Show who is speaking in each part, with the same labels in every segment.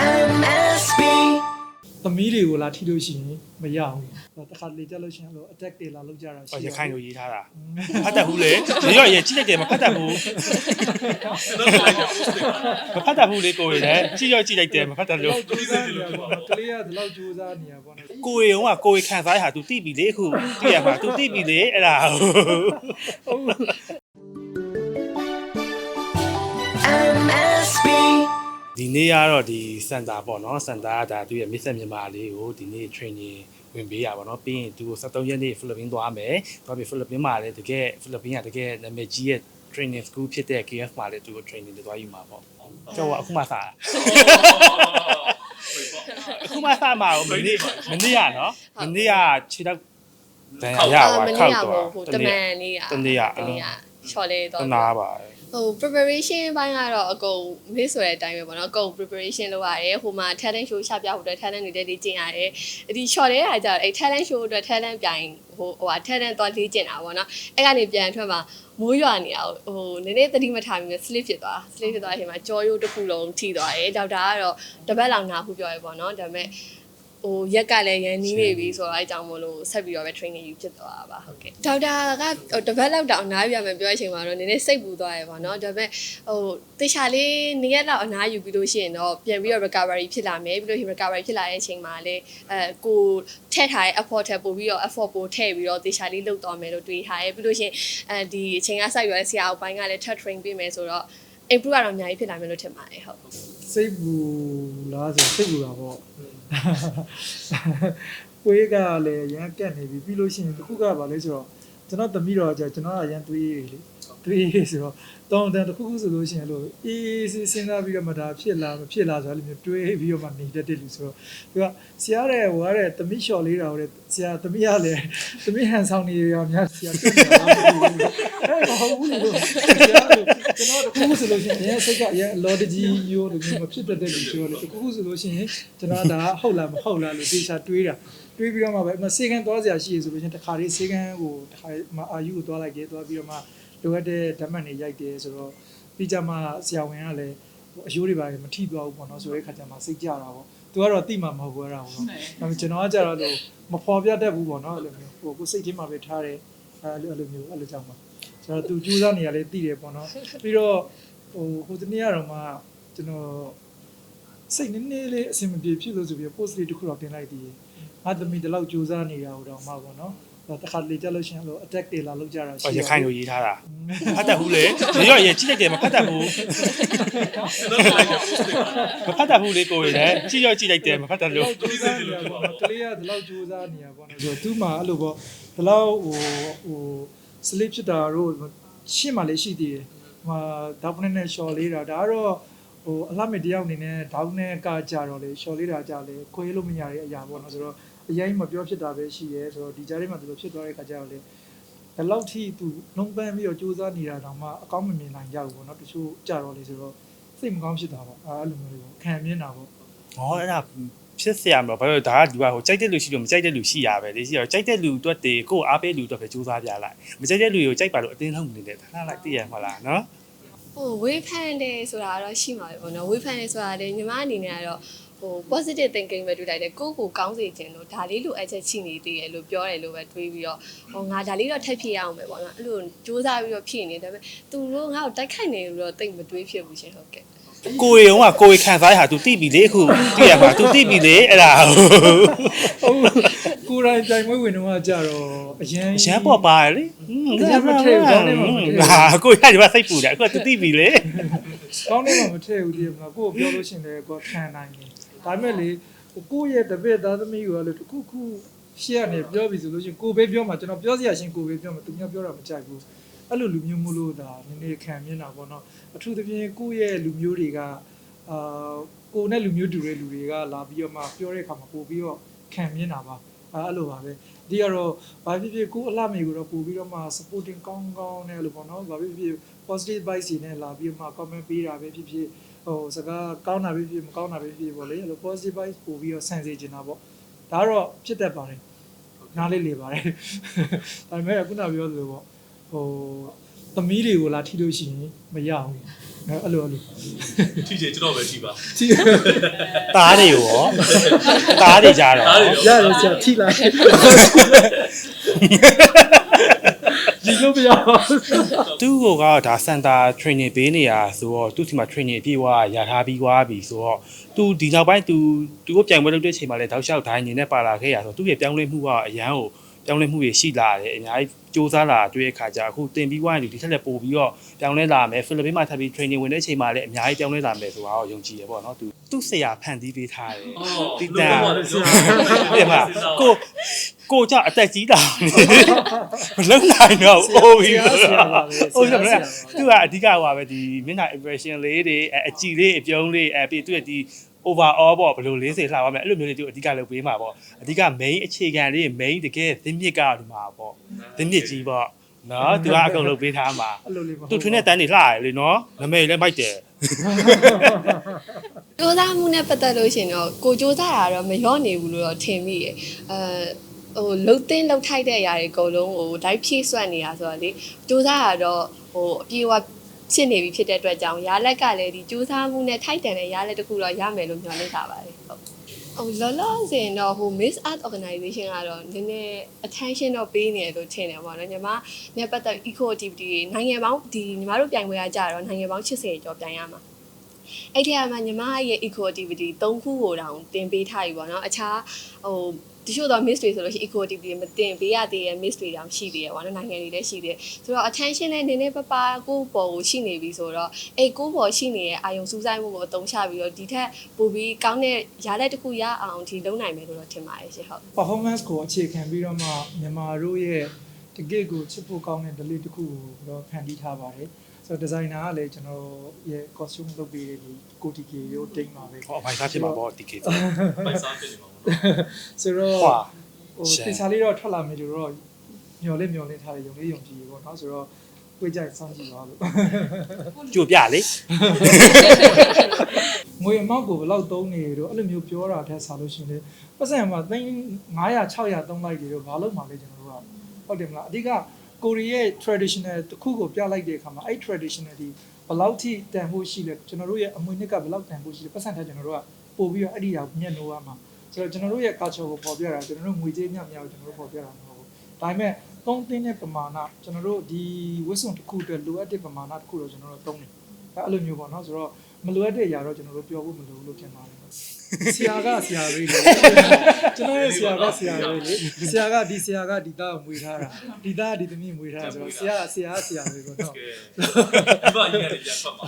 Speaker 1: MSB
Speaker 2: သမီးတွေကိုလာထိလို့ရှိရင်မရဘူး။တခါလေတက်လို့ရှိရင်အဲ့လို attack တွေလာလောက်ကြတာရှိ
Speaker 3: ဟော
Speaker 2: တယ်
Speaker 3: ရခိုင်လိုရေးထားတာမဖတ်တတ်ဘူးလေဒီတော့ရကြည့်လိုက်တယ်မဖတ်တတ်ဘူးမဖတ်တတ်ဘူးလေကိုရယ်ကြည့်ရောကြည့်လိုက်တယ်မဖတ်တတ်လို့
Speaker 2: ကြိုးစားနေရပါတော့ကလေးကဒီလောက်ကြိုးစားနေရပါတော့
Speaker 3: ကိုရကကိုရခံစားရဟာ तू တိပြီလေအခုတိရမှာ तू တိပြီလေအဲ့ဒါ
Speaker 1: MSB
Speaker 3: ဒီနေ့ကတော့ဒီစင်တာပေါ့နော်စင်တာကဒါသူရဲ့မစ်ဆက်မြန်မာလေးကိုဒီနေ့ training ဝင်ပေးရပါတော့ပြီးရင်သူကို73ရက်နေ့ဖိလစ်ပင်းသွားမယ်သွားပြီးဖိလစ်ပင်းမှာလည်းတကယ်ဖိလစ်ပင်းကတကယ်နာမည်ကြီးရဲ့ training school ဖြစ်တဲ့ KF မှာလည်းသူကို training တွေသွားယူမှာပေါ့ကျော်ကအခုမှစားအခုမှစားမှာမနေ့မနေ့ကနော်မနေ့ကခြေတော့တန်ရရပါ
Speaker 4: မနေ့
Speaker 3: ခောက်
Speaker 4: က
Speaker 3: တော့
Speaker 4: ဟိုတမန်နေ့က
Speaker 3: တနေ့က
Speaker 4: တနေ့ကချော်လေး
Speaker 3: တ
Speaker 4: တော့
Speaker 3: နာပါ
Speaker 4: ဟို preparation ဘိုင်းကတော့အကုန်မေ့ဆိုတဲ့အတိုင်းပဲပေါ့နော်အကုန် preparation လုပ်ရတယ်ဟိုမှာ talent show ရှာပြဖို့အတွက် talent တွေတည်းကျင့်ရတယ်ဒီ short လေးကကြတော့အဲ talent show အတွက် talent ပြိုင်ဟိုဟိုဟာ talent တော့လေ့ကျင့်တာပေါ့နော်အဲ့ကနေပြန်ထွက်မှာမိုးရွာနေအောင်ဟိုနည်းနည်းသတိမထားမိမဲ့ slip ဖြစ်သွား slip ဖြစ်သွားတဲ့အချိန်မှာကြောရိုးတစ်ခုလုံးထိသွားတယ်ကြောက်တာကတော့တပတ်လောက်နာခုပြောရဲပေါ့နော်ဒါပေမဲ့ ဟိုရက်ကလည်းရန်နီးနေပြီဆိုတော့အဲအကြောင်းမလို့ဆက်ပြီးတော့ပဲ training ယူဖြစ်သွားတာပါဟုတ်ကဲ့ဒေါက်တာကတပတ်လောက်တောင်အနားပြမယ်ပြောတဲ့အချိန်မှာတော့နည်းနည်းစိတ်ပူသွားရပါတော့ဒါပေမဲ့ဟိုတေချာလေးနေရက်လောက်အနားယူပြီးလို့ရှိရင်တော့ပြန်ပြီးတော့ recovery ဖြစ်လာမယ်ပြီးလို့ရှိရင် recovery ဖြစ်လာတဲ့အချိန်မှာလေအဲကိုထည့်ထားတဲ့ effort ထက်ပိုပြီးတော့ effort ပိုထည့်ပြီးတော့တေချာလေးလုပ်သွားမယ်လို့တွေးထားရဲပြီးလို့ရှိရင်အဲဒီအချိန်ကစိုက်ရွယ်ဆရာအပိုင်းကလည်း touch train ပေးမယ်ဆိုတော့ improve ကတော့အများကြီးဖြစ်လာမယ်လို့ထင်ပါတယ်ဟုတ်
Speaker 2: စိတ်ပူလားဆိုစိတ်ပူတာပေါ့ ကိုယ်ကလည်းရမ်းကက်နေပြီပြီးလို့ရှိရင်တခုကဘာလဲဆိုတော့ကျွန်တော်သမီးတော်ကကျွန်တော်ကရမ်းတွေးလေတွေးဆိုတော့တောင်းတန်တခုခုဆိုလို့ရှိရင်လို့အေးအေးစဉ်းစားပြီးတော့မှဒါဖြစ်လားမဖြစ်လားဆိုတော့လည်းမျိုးတွေးပြီးတော့မှနေတတ်တယ်လို့ဆိုတော့သူကဆရာတဲ့ဟိုကတဲ့သမီးလျှော်လေးတာဟိုတဲ့ဆရာသမီးကလည်းသမီးဟန်ဆောင်နေရများဆရာတွေ့တာမဟုတ်ဘူးအဲ့မဟုတ်ဘူးလို့ဆရာ ကကျွန်တော်တခုခုဆိုလို့ရှိရင်ရစိတ်ကအရင်အလော်တကြီးရိုးလို့မဖြစ်တတ်တဲ့လူဆိုတော့တခုခုဆိုလို့ရှိရင်ကျွန်တော်ကဒါဟုတ်လားမဟုတ်လားလို့သေချာတွေးတာတွေးပြီးတော့မှပဲစေကန်သွားစရာရှိရဆိုလို့ရှိရင်တခါလေးစေကန်ကိုတခါမအာယူကိုသွားလိုက်တယ်သွားပြီးတော့မှလိုအပ်တဲ့ဓာတ်မှတ်တွေရိုက်တယ်ဆိုတော့ပြီးကြမှာဆရာဝန်ကလည်းအယိုးတွေပါမထိသွားဘူးပေါ့နော်ဆိုတဲ့ခါကျမှစိတ်ကြတာပေါ့သူကတော့တိမှမဟုတ်ဘူးအဲ့ဒါပေါ့နော်ဒါပေမဲ့ကျွန်တော်ကကြတော့လို့မဖော်ပြတတ်ဘူးပေါ့နော်အဲ့လိုမျိုးဟိုကိုစိတ်ထဲမှာပဲထားတယ်အဲ့လိုမျိုးအဲ့လိုကြောင့်ပါ ဆိုတော့သူကြိုးစားနေရလဲတိတယ်ပေါ့နော်ပြီးတော့ဟိုဟိုတနေ့ကတော့မှကျွန်တော်စိတ်နည်းနည်းလေးအဆင်မပြေဖြစ်လို့ဆိုပြီး post လေးတစ်ခုတော့တင်လိုက်သေးတယ်ငါသမီးဒီလောက်ကြိုးစားနေတာဟိုတော့မှပေါ့နော်တခါလေတက်လို့ရှိရင်လို့ attack တွေလာလောက်ကြတာ
Speaker 3: ဟော
Speaker 2: ရှိ
Speaker 3: ရခိုင်လိုရေးထားတာမဖတ်တတ်ဘူးလေဒီတော့ရကြည့်လိုက်တယ်မဖတ်တတ်ဘူးမဖတ်တတ်ဘူးလေကိုရယ်ကြည့်ရောကြည့်လိုက်တယ်မဖတ်တတ်လို့
Speaker 2: ကြိုးစားနေရပေါ့နော်ကလေးကဒီလောက်ကြိုးစားနေရပေါ့နော်ဆိုတော့သူ့မှာအဲ့လိုပေါ့ဒီလောက်ဟိုဟို sleep ဖြစ်တာတို့ရှင်းမှလည်းရှိသေးတယ်ဟိုဒေါက်နဲ့နဲ့ short လေးတာဒါကတော့ဟိုအလှမဲ့တယောက်အနေနဲ့ဒေါက်နဲ့ကကြတော့လေ short လေးတာကြလေခွေးလို့မရတဲ့အရာပေါ့နော်ဆိုတော့အရင်မပြောဖြစ်တာပဲရှိရဲဆိုတော့ဒီကြားထဲမှာဒီလိုဖြစ်သွားတဲ့ခါကျတော့လေဒီလောက်ထိသူနှုံးပန်းပြီးတော့စူးစမ်းနေတာတောင်မှအကောင်းမမြင်နိုင်ကြဘူးပေါ့နော်တချို့ကြတော့လေဆိုတော့စိတ်မကောင်းဖြစ်တာပေါ့အဲအဲ့လိုမျိုးလေးပေါ့ခံမြင်တာပေါ့
Speaker 3: ဟောအဲ့ဒါ ဖြစ်เสียမှာဘာလို့ဒါကလူကဟိုကြိုက်တဲ့လူရှိလို့မကြိုက်တဲ့လူရှိရပဲလေရှိတော့ကြိုက်တဲ့လူအတွက်တည်းကိုယ်အားပေးလူအတွက်ပဲစူးစမ်းပြလိုက်မကြိုက်တဲ့လူကိုကြိုက်ပါလို့အတင်းလုံးနေတယ်ထားလိုက်သိရမှာလားနော်
Speaker 4: ဟိုဝေးဖန်တယ်ဆိုတာကတော့ရှိမှာပဲပေါ့နော်ဝေးဖန်တယ်ဆိုတာလေညီမအနေနဲ့ကတော့ဟို positive thinking ပဲတွေ့လိုက်တယ်ကိုယ့်ကိုယ်ကောင်းစေခြင်းလို့ဒါလေးလိုအပ်ချက်ရှိနေသေးတယ်လို့ပြောတယ်လို့ပဲတွေးပြီးတော့ဟိုငါဒါလေးတော့ထပ်ဖြည့်ရအောင်ပဲပေါ့နော်အဲ့လိုစူးစမ်းပြီးတော့ဖြည့်နေတယ်ဒါပေမဲ့သူတို့ငါ့ကိုတိုက်ခိုက်နေလို့တော့တိတ်မတွေးဖြစ်ဘူးရှင်ဟုတ်ကဲ့
Speaker 3: ကိုယ်ရုံကကိုယ်ခံစားရဟာ तू တိပြီလေအခုသိရမှာ तू တိပြီလေအဲ့ဒါ
Speaker 2: ကိုယ်တိုင်တိုင်မွေးဝင်တော့ကြတော့အရန်
Speaker 3: ရမ်းပေါ်ပါတယ်လေ
Speaker 2: အရန်မထည့်ဘူးကောင်းနေမှာမထည့်ဘူး
Speaker 3: ဟာကိုယ်ရဒီမှာစိတ်ပူတယ်အခုက तू တိပြီလေ
Speaker 2: ကောင်းနေမှာမထည့်ဘူးဒီမှာကိုယ်ပြောလို့ရှိရင်လည်းကိုယ်ခံနိုင်တယ်ဒါပေမဲ့လေကိုယ့်ရဲ့တပည့်သားသမီးကိုလည်းတစ်ခုခုရှေ့ကနေပြောပြီဆိုလို့ရှိရင်ကိုယ်ပဲပြောမှာကျွန်တော်ပြောစရာရှင်းကိုယ်ပဲပြောမှာသူများပြောတာမကြိုက်ဘူး အဲ့လိုလူမျိုးမို့လို့ဒါနည်းနည်းခံမြင်တာပေါ့နော်အထူးသဖြင့်ကိုယ့်ရဲ့လူမျိုးတွေကအာကိုယ်နဲ့လူမျိုးတူတဲ့လူတွေကလာပြီးတော့မှပြောတဲ့အခါမှာပို့ပြီးတော့ခံမြင်တာပါအဲ့လိုပါပဲဒီကတော့ဘာဖြစ်ဖြစ်ကိုယ်အလှမေကိုတော့ပို့ပြီးတော့မှ supporting ကောင်းကောင်းနဲ့လို့ပေါ့နော်ဘာဖြစ်ဖြစ် positive vibes တွေနဲ့လာပြီးတော့မှ comment ပေးတာပဲဖြစ်ဖြစ်ဟိုစကားကောင်းတာပဲဖြစ်ဖြစ်မကောင်းတာပဲဖြစ်ဖြစ်ပေါ့လေအဲ့လို positive vibes ပို့ပြီးတော့ဆန်စေချင်တာပေါ့ဒါကတော့ဖြစ်တတ်ပါတယ်နားလေးလေပါတယ်ဒါပေမဲ့ခုနပြောသလိုပေါ့ ဟိုသမီးတွေကိုလာထိလို့ရှိရင်မရအောင်အဲအဲ့လိုအဲ့လို
Speaker 5: ထိချင်ကျွန်တော်ပဲထိပါ
Speaker 2: ထိ
Speaker 3: သားတွေရောသားတွေကြတော့
Speaker 5: သားတွေရော
Speaker 2: ရတယ်ဆရာထိလိုက်ဒီလိုမရအောင်
Speaker 3: သူ့ကိုကတော့ဒါစန်တာ training ပေးနေရဆိုတော့သူ့ဒီမှာ training အပြည့်ဝရထားပြီးွားပြီဆိုတော့သူဒီနောက်ပိုင်းသူသူကိုပြန်ပွဲလုပ်တဲ့အချိန်မှာလည်းတောက်လျှောက်ဒိုင်းနေနဲ့ပါလာခဲ့ရဆိုတော့သူ့ရဲ့ပြောင်းလဲမှုကအရန်ကို ပြောင်းလဲမှုတွေရှိလာတယ်အများကြီးစူးစမ်းလာတွေ့တဲ့ခါကျအခုတင်ပြီးွားရင်ဒီထက်လည်းပိုပြီးတော့ပြောင်းလဲလာမယ်ဖိလစ်ပင်းမှာထပ်ပြီး training ဝင်တဲ့အချိန်မှာလည်းအများကြီးပြောင်းလဲလာမယ်ဆိုတာကိုယုံကြည်ရပေါ့နော်သူသူ့ဆရာဖန်တီးပေးထားတယ်
Speaker 5: အော်
Speaker 3: တိ
Speaker 5: ဒီ
Speaker 3: တ
Speaker 5: တ
Speaker 3: န်
Speaker 5: န်
Speaker 3: ပြပါကိုကိုကြအသက်ကြီးတာမလုံနိုင်တော့အိုးပြီးတော့အိုးဆိုတော့သူကအဓိကဟိုပါပဲဒီမျက်နှာ impression လေးတွေအကြည်လေးအပြုံးလေးအပြီးသူရဲ့ဒီ overall ပေါ့ဘယ်လိုလေးစေလှပါမယ်အဲ့လိုမျိုးလေးသူအဓိကလုပ်ပေးမှာပေါ့အဓိက main အခြေခံလေး main တကယ်သင်းမြစ်ကဒီမှာပေါ့သင်းမြစ်ကြီးပေါ့နော်သူကအကုန်လုပ်ပေးထားမှာ
Speaker 2: အဲ့လိုလေးမဟုတ်
Speaker 3: သူထွင်းတဲ့တန်းတွေလှရတယ်လေနော်နမိတ်လည်းမိုက်တယ်
Speaker 4: စူးစမ်းမှုနဲ့ပတ်သက်လို့ရှရင်တော့ကိုစူးစမ်းတာတော့မလျော့နေဘူးလို့တော့ထင်မိရယ်အဲဟိုလှုပ်သိမ်းလှုပ်ထိုက်တဲ့အရာတွေအကုန်လုံးဟိုဓာတ်ဖြည့်ဆွတ်နေတာဆိုတော့လေစူးစမ်းတာတော့ဟိုအပြေအဝ ဖြစ်နေပြီဖြစ်တဲ့အတွက်ကြောင့်ရားလက်ကလည်းဒီစူးစမ်းမှုနဲ့ထိုက်တန်တဲ့ရားလက်တစ်ခုတော့ရမယ်လို့မျှော်လင့်ထားပါတယ်ဟုတ်ဟိုလောလောဆယ်တော့ဟို Miss Art Organization ကတော့နည်းနည်း attention တော့ပေးနေတယ်လို့ထင်တယ်ပေါ့နော်ညီမနဲ့ပတ်သက် eco activity တွေနိုင်ငံပေါင်းဒီညီမတို့ပြိုင်ပွဲကကြတော့နိုင်ငံပေါင်း80ကျော်ပြိုင်ရမှာအဲ့ဒီအမှာညီမရဲ့ eco activity ၃ခုကိုတောင်တင်ပေးထားပြီပေါ့နော်အခြားဟို တချို့တော့ miss တွေဆိုလို့ရှိရင် eco activity မတင်ပေးရသေးတဲ့ miss တွေတောင်ရှိသေးတယ်ပေါ့နော်နိုင်ငံတွေလည်းရှိသေးတယ်ဆိုတော့ attention နဲ့နည်းနည်းပပကိုယ့်ပေါ်ကိုရှိနေပြီဆိုတော့အဲ့ကိုယ့်ပေါ်ရှိနေတဲ့အာယုံစူးစိုက်မှုကိုအသုံးချပြီးတော့ဒီထက်ပိုပြီးကောင်းတဲ့ຢာလက်တစ်ခုရအောင်ဒီလုံးနိုင်မယ်လို့တော့ထင်ပါတယ်ရှင်ဟုတ်
Speaker 2: performance ကိုအခြေခံပြီးတော့မှမြန်မာတို့ရဲ့တကယ့်ကိုချစ်ဖို့ကောင်းတဲ့ delete တစ်ခုကိုတော့ဖန်တီးထားပါတယ် ဆိုတော့ designer ကလည်းကျွန်တော်ရဲ့ costume လုပ်ပေးတဲ့ဒီကိုတီကေကိုတိတ်မှာပဲ
Speaker 3: ဟောအဖိုင်စားဖြစ်မှာပေါ့ဒီကေ
Speaker 5: မိုက်စားဖြစ်နေမှာပေါ့
Speaker 2: ဆိုတော့
Speaker 3: ဟွာ
Speaker 2: ဟို
Speaker 3: ရှယ်
Speaker 2: တင်စားလေးတော့ထွက်လာမယ်လို့တော့မျော်လင့်မျော်လင့်ထားတယ်ယုံလေးယုံကြည်ရေပေါ့နော်ဆိုတော့ကိုကြိုက်စောင့်ကြည့်ပါလို့
Speaker 3: ကြိုပြလေ
Speaker 2: ငွေအမောက်ကိုဘယ်လောက်သုံးနေတို့အဲ့လိုမျိုးပြောတာထက်စားလို့ရှိရင်လေပတ်စံမှာသိန်း900 600သုံးလိုက်တယ်တော့ဘာလို့မှလဲကျွန်တော်တို့ကဟုတ်တယ်မလားအဓိက ကိုရီးယား traditional တစ်ခုကိုပြလိုက်တဲ့အခါမှာအဲ့ traditional ဒီဘယ်လောက်ထိတန်ဖို့ရှိလဲကျွန်တော်တို့ရဲ့အမွေနှစ်ကဘယ်လောက်တန်ဖို့ရှိလဲပတ်စံထက်ကျွန်တော်တို့ကပို့ပြီးတော့အဲ့ဒီအရာကိုညှက်လို့ရမှာဆိုတော့ကျွန်တော်တို့ရဲ့ culture ကိုပေါ်ပြတာကျွန်တော်တို့ငွေကြေးမြတ်မြောက်ကျွန်တော်တို့ပေါ်ပြတာမဟုတ်ဘူးဒါပေမဲ့သုံးသင်းတဲ့ပမာဏကျွန်တော်တို့ဒီဝစ်စုံတစ်ခုအတွက်လိုအပ်တဲ့ပမာဏတစ်ခုတော့ကျွန်တော်တို့သုံးတယ်အဲ့လိုမျိုးပေါ့နော်ဆိုတော့မလိုအပ်တဲ့အရာတော့ကျွန်တော်တို့ပြောဖို့မလိုဘူးလို့ထင်ပါတယ် ဆရာကဆရာလေးလေကျွန်တော်ရဲ့ဆရာကဆရာလေးလေဆရာကဒီဆရာကဒီသားကိုမွေထားတာဒီသားကဒီသမီးမွေထားတာဆိုတော့ဆရာကဆရာကဆရာလေးပေါ့နော်
Speaker 5: ကဲဒီဘာကြီးကနေပြန်ဖတ်မှာ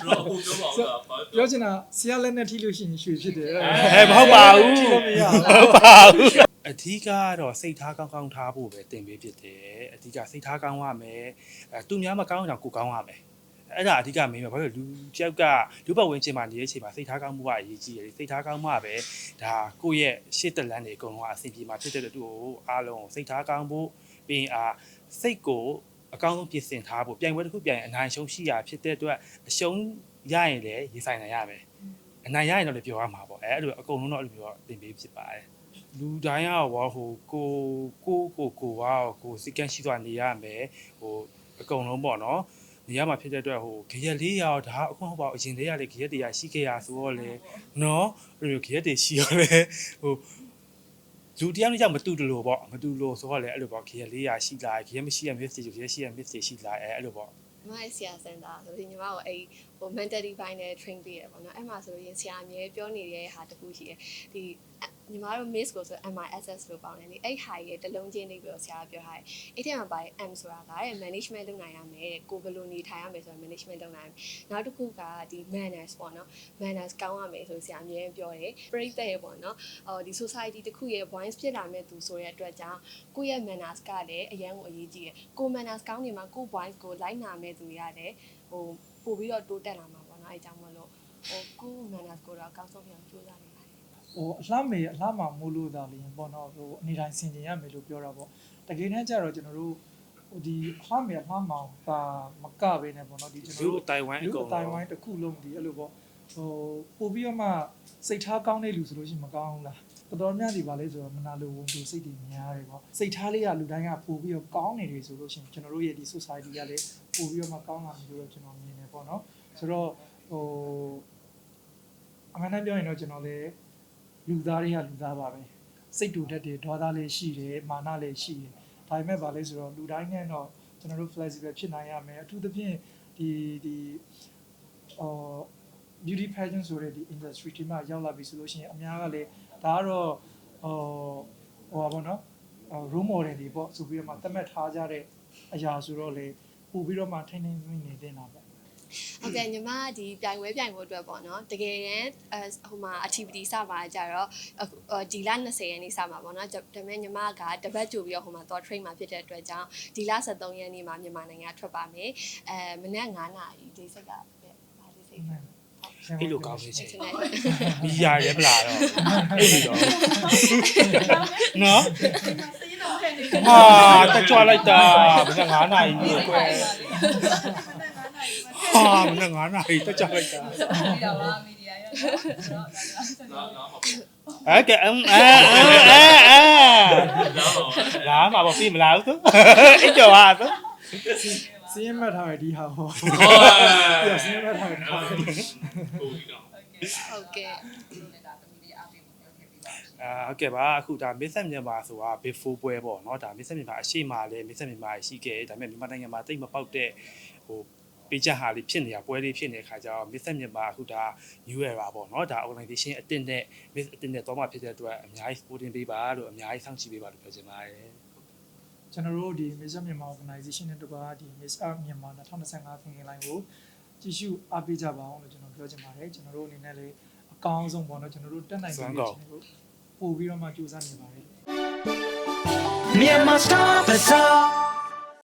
Speaker 5: ကျွန်တော်အခုပြောပါဦးလားဘာ
Speaker 2: ပြောချင်တာဆရာလက်နဲ့ထိလို့ရှိရင်ရွှေဖြစ်တယ်
Speaker 3: ဟဲ့မဟုတ်ပါဘူး
Speaker 2: ထိလို့မရဘူး
Speaker 3: ဟုတ်ပါဘူးအဓိကတော့စိတ်ထားကောင်းကောင်းထားဖို့ပဲတင်ပေးဖြစ်တယ်အဓိကစိတ်ထားကောင်းရမယ်အဲသူများမကောင်းအောင်ကိုကောင်းရမယ် အဲ့ဒါအဓိကမင်းပဲဘာလို့လူတယောက်ကလူပတ်ဝန်းကျင်မှာနေတဲ့အချိန်မှာစိတ်ထားကောင်းမှုကအရေးကြီးတယ်စိတ်ထားကောင်းမှပဲဒါကိုယ့်ရဲ့ရှေ့တက်လန်းတွေအကုန်လုံးကအဆင်ပြေမှာဖြစ်တဲ့အတွက်သူ့ကိုအားလုံးစိတ်ထားကောင်းဖို့ပြီးရင်အာစိတ်ကိုအကောင်းဆုံးပြင်ဆင်ထားဖို့ပြိုင်ပွဲတစ်ခုပြိုင်ရင်အနိုင်ရှုံးရှိရဖြစ်တဲ့အတွက်အရှုံးရရင်လည်းရင်ဆိုင်နိုင်ရမယ်အနိုင်ရရင်တော့လည်းပြောရမှာပေါ့အဲအဲ့လိုအကုန်လုံးတော့အဲ့လိုမျိုးတင်ပေးဖြစ်ပါတယ်လူတိုင်းရောဟိုဟိုကိုကိုကိုကိုဝါကိုစိတ်ကန်းရှိသွားနေရမယ်ဟိုအကုန်လုံးပေါ့နော် နေရမှာဖြစ်တဲ့အတွက်ဟိုခရက်လေးရောဒါအခုဟုတ်ပါအရင်တည်းကလေခရက်တရားရှိခဲ့ရဆိုတော့လေနော်အဲ့လိုခရက်တွေရှိရောလေဟိုလူတရားနဲ့ကြောင့်မတူတလို့ပေါ့မတူလို့ဆိုတော့လေအဲ့လိုပေါ့ခရက်လေးရရှိလာခရက်မရှိရ miss တွေခရက်ရှိရ miss တွေရှိလာအဲအဲ့လိုပေါ့
Speaker 4: ညီမရဲ့ဆရာစင်တာဆိုရင်ညီမကိုအဲ့ဟို mentally ဘိုင်းနဲ့ train ပေးရပေါ့နော်အဲ့မှာဆိုရင်ဆရာအမြဲပြောနေတဲ့ဟာတစ်ခုရှိတယ်ဒီ ညီမတို့ miss ကိုဆို MISS လို့ပေါင်းတယ်လေအဲ့ဟာရဲ့တလုံးချင်းလေးပြီးတော့ဆရာပြောထားတယ်အဲ့ထဲမှာပါတဲ့ M ဆိုတာကတဲ့ management လုပ်နိုင်ရမယ်တဲ့ကိုဘယ်လိုနေထိုင်ရမယ်ဆိုတော့ management လုပ်နိုင်ရမယ်နောက်တစ်ခုကဒီ manners ပေါ့နော် manners ကောင်းရမယ်ဆိုဆရာအမြဲပြောတယ်ပြိတ္တရဲ့ပေါ့နော်အော်ဒီ society တစ်ခုရဲ့ voice ဖြစ်လာမဲ့သူဆိုတဲ့အတွက်ကြောင့်ကိုယ့်ရဲ့ manners ကလည်းအရန်ကိုအရေးကြီးတယ်ကို manners ကောင်းနေမှာကို voice ကိုလိုက်နာမဲ့သူတွေကလည်းဟိုပို့ပြီးတော့တိုးတက်လာမှာပေါ့နော်အဲကြောင့်မလို့ဟိုကို manners ကိုတော့အကောင်းဆုံးပြန်ကြိုးစားနေပါတယ်
Speaker 2: ဟိုအလှမေအလှမမိုးလို့သာလျင်ပေါ့နော်ဟိုအနေတိုင်းဆင်ကျင်ရမယ်လို့ပြောတာပေါ့တကယ်တမ်းကျတော့ကျွန်တော်တို့ဟိုဒီအလှမေအလှမောင်ဒါမကပဲနဲ့ပေါ့နော်ဒီကျွန်
Speaker 3: လူ
Speaker 2: တော်တို့
Speaker 3: တိုင်ဝမ်အ
Speaker 2: လူ
Speaker 3: ကုန်
Speaker 2: အတိုင်း
Speaker 3: လုံး
Speaker 2: ဝိုင်းတစ်ခုလုံးဒီအဲ့လိုပေါ့ဟိုပို့ပြီးတော့မှစိတ်ထားကောင်းတဲ့လူဆိုလို့ရှိရင်မကောင်းဘူးလားတော်တော်များဒီပါလဲဆိုတော့မနာလိုဝန်သူစိတ်တွေများတယ်ပေါ့စိတ်ထားလေးကလူတိုင်းကပို့ပြီးတော့ကောင်းနေတယ်ဆိုလို့ရှိရင်ကျွန်တော်တို့ရဲ့ဒီ society ကလည်းပို့ပြီးတော့မှကောင်းလာပြီလို့ကျွန်တော်မြင်တယ်ပေါ့နော်ဆိုတော့ဟိုအမှန်တမ်းပြောရင်တော့ကျွန်တော်လည်း လူသားတွေကလူသားပါပဲစိတ်တူတတ်တယ်ဒေါသလေးရှိတယ်မာနလေးရှိတယ်ဒါပေမဲ့ပါလဲဆိုတော့လူတိုင်းနဲ့တော့ကျွန်တော်တို့ flexible ဖြစ်နိုင်ရမယ်အထူးသဖြင့်ဒီဒီအော် beauty pageant ဆိုတဲ့ဒီ industry ဒီမှာရောက်လာပြီဆိုလို့ရှိရင်အများကလည်းဒါကတော့ဟိုဟိုပါဘောနော်ဟို role model တွေပေါ့ဆိုပြီးတော့မှသတ်မှတ်ထားကြတဲ့အရာဆိုတော့လေပို့ပြီးတော့မှထိန်းထိန်းသိမ်းသိမ်းနေတာပေါ့
Speaker 4: ဟုတ်ကဲ့ညီမဒီပြိုင်ပွဲပြိုင်ဖို့အတွက်ပေါ့နော်တကယ်တမ်းအဲဟိုမှာ activity စပါကြတော့အခုအော်ဒီလ20ရက်နေ့စမှာပေါ့နော်ဒါပေမဲ့ညီမကတပတ်ကြိုပြီးတော့ဟိုမှာတော့ train မှာဖြစ်တဲ့အတွက်ကြောင့်ဒီလ23ရက်နေ့မှာမြန်မာနိုင်ငံကထွက်ပါမယ်အဲမနက်9နာရီဒီစိတ်ကပဲပါဒီစိတ်
Speaker 3: အဲ့လိုကောင်းနေချင်
Speaker 4: ရှင်နေ
Speaker 3: မီးရရဲမလားတော့အဲ့ဒီတော့နော်ဟာတက်ကြွလိုက်တာမနေ့9နာရီကြီးကွယ် ဟာမနေ့9နာရီတက်ကြွလိုက်တာ
Speaker 5: နော်နော်ဟုတ်ပြီ
Speaker 3: အဲ့ကဲအမ်အဲအဲအဲ
Speaker 5: နော်တော့
Speaker 3: လာမှာပေါ့ပြီမလားသူအဲ့ကြောဟာသူ
Speaker 2: စင်းရမှတ်ထားရဒီဟာဟော
Speaker 5: ဟော
Speaker 2: ပြစင်းရမှတ်ထားရဒီဟာ
Speaker 5: ဟုတ်ပြီတော့
Speaker 4: ဟုတ်ကဲ့
Speaker 3: အာဟုတ်ကဲ့ပါအခုဒါမစ်ဆက်မြန်မာဆိုတာ before ပွဲပေါ့เนาะဒါမစ်ဆက်မြန်မာအရှိမလည်းမစ်ဆက်မြန်မာရှိခဲ့တယ်ဒါပေမဲ့မြန်မာနိုင်ငံမှာတိတ်မပေါက်တဲ့ဟို ပေးချက်ဟာလေးဖြစ်နေတာပွဲလေးဖြစ်နေတဲ့ခါကျတော့ Miss မြန်မာအခုဒါ new era ပေါ့နော်ဒါ organization အတင်းနဲ့ Miss အတင်းနဲ့တော့မှဖြစ်တဲ့အတွက်အများကြီး supporting ပေးပါလို့အများကြီးစောင့်ကြည့်ပေးပါလို့ပြောချင်ပါတယ်
Speaker 2: ကျွန်တော်တို့ဒီ Miss မြန်မာ organization နဲ့တကွာဒီ Miss မြန်မာ2025ခင်ခင်လိုင်းကိုကြည့်ရှုအားပေးကြပါအောင်လို့ကျွန်တော်ပြောချင်ပါတယ်ကျွန်တော်တို့အနေနဲ့လည်းအကောင်းဆုံးပေါ့နော်ကျွန်တော်တို့တက်နိုင်တဲ့အချိန်ကိုပို့ပြီးတော့မှကြိုးစားနေပါတယ်
Speaker 1: Myanmar Star Bazaar